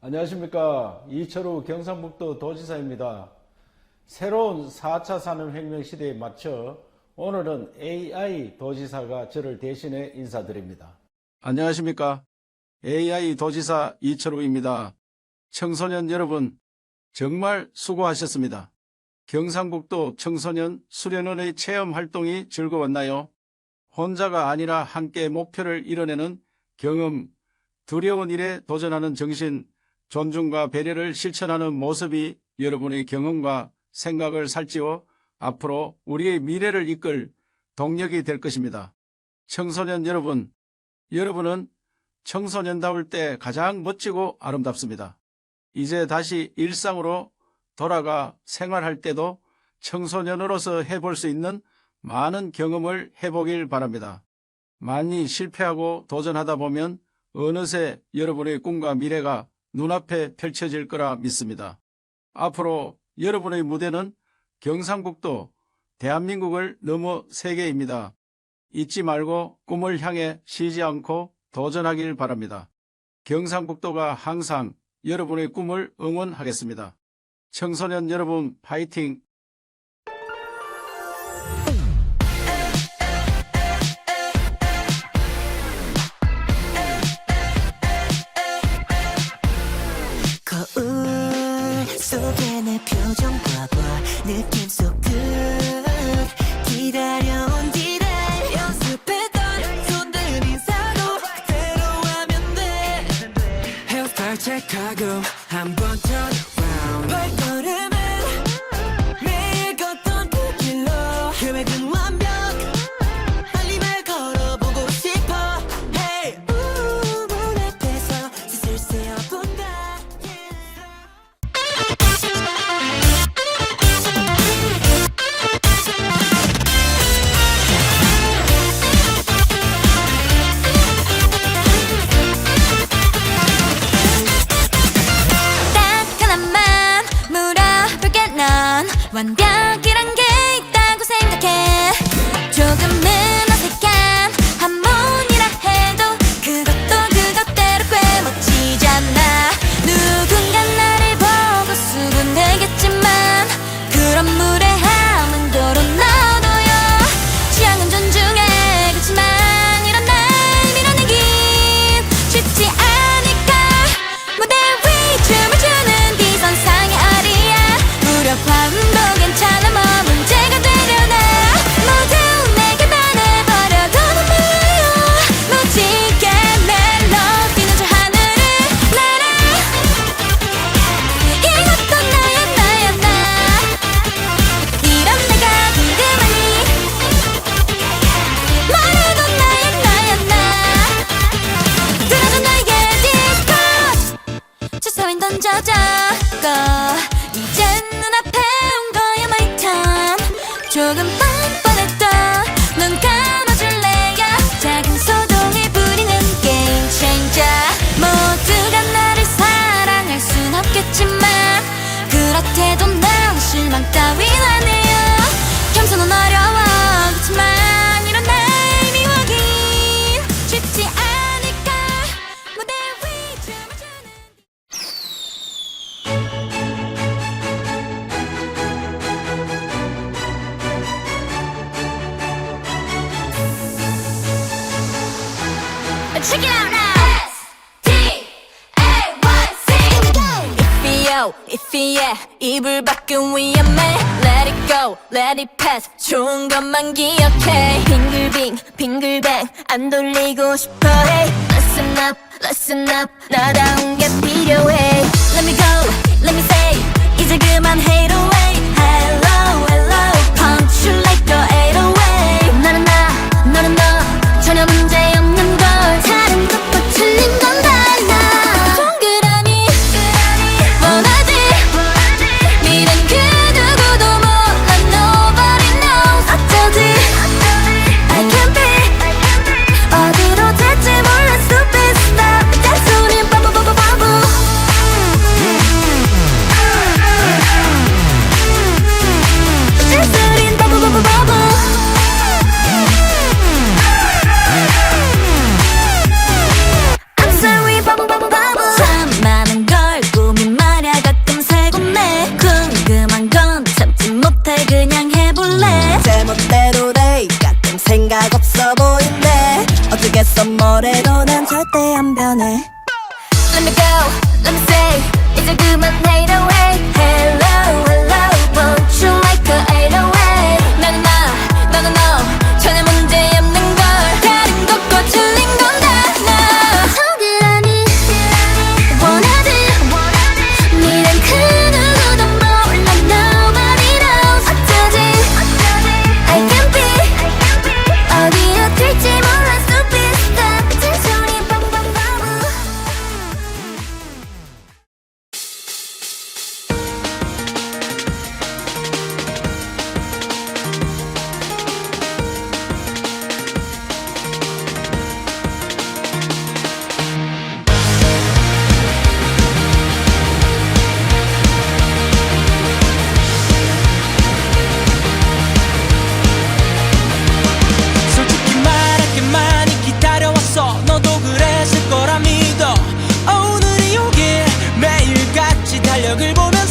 안녕하십니까. 이철우 경상북도 도지사입니다. 새로운 4차 산업혁명 시대에 맞춰 오늘은 AI 도지사가 저를 대신해 인사드립니다. 안녕하십니까. AI 도지사 이철우입니다. 청소년 여러분, 정말 수고하셨습니다. 경상북도 청소년 수련원의 체험 활동이 즐거웠나요? 혼자가 아니라 함께 목표를 이뤄내는 경험, 두려운 일에 도전하는 정신, 존중과 배려를 실천하는 모습이 여러분의 경험과 생각을 살찌워 앞으로 우리의 미래를 이끌 동력이 될 것입니다. 청소년 여러분, 여러분은 청소년다울 때 가장 멋지고 아름답습니다. 이제 다시 일상으로 돌아가 생활할 때도 청소년으로서 해볼 수 있는 많은 경험을 해보길 바랍니다. 많이 실패하고 도전하다 보면 어느새 여러분의 꿈과 미래가 눈앞에 펼쳐질 거라 믿습니다. 앞으로 여러분의 무대는 경상북도, 대한민국을 넘어 세계입니다. 잊지 말고 꿈을 향해 쉬지 않고 도전하길 바랍니다. 경상북도가 항상 여러분의 꿈을 응원하겠습니다. 청소년 여러분 파이팅! 거울 속에 내 표정 봐봐 느낌 속끝 기다려온 뒤를 연습했던 손들 인사도 그대로 하면 돼 헤어스타일 체크하고 한번 turn 완벽이란 게 있다고 생각해 던져줘 고 이젠 눈앞에 온 거야 my time 조금 뻔뻔 If요, if예, 이불 밖은 위험해. Let it go, let it pass. 좋은 것만 기억해. 빙글빙, 빙글뱅, 안 돌리고 싶어 해. Listen up, listen up. 나다운 게 필요해. Let me go, let me say. 그래도 난 절대 안 변해. 달력을 보면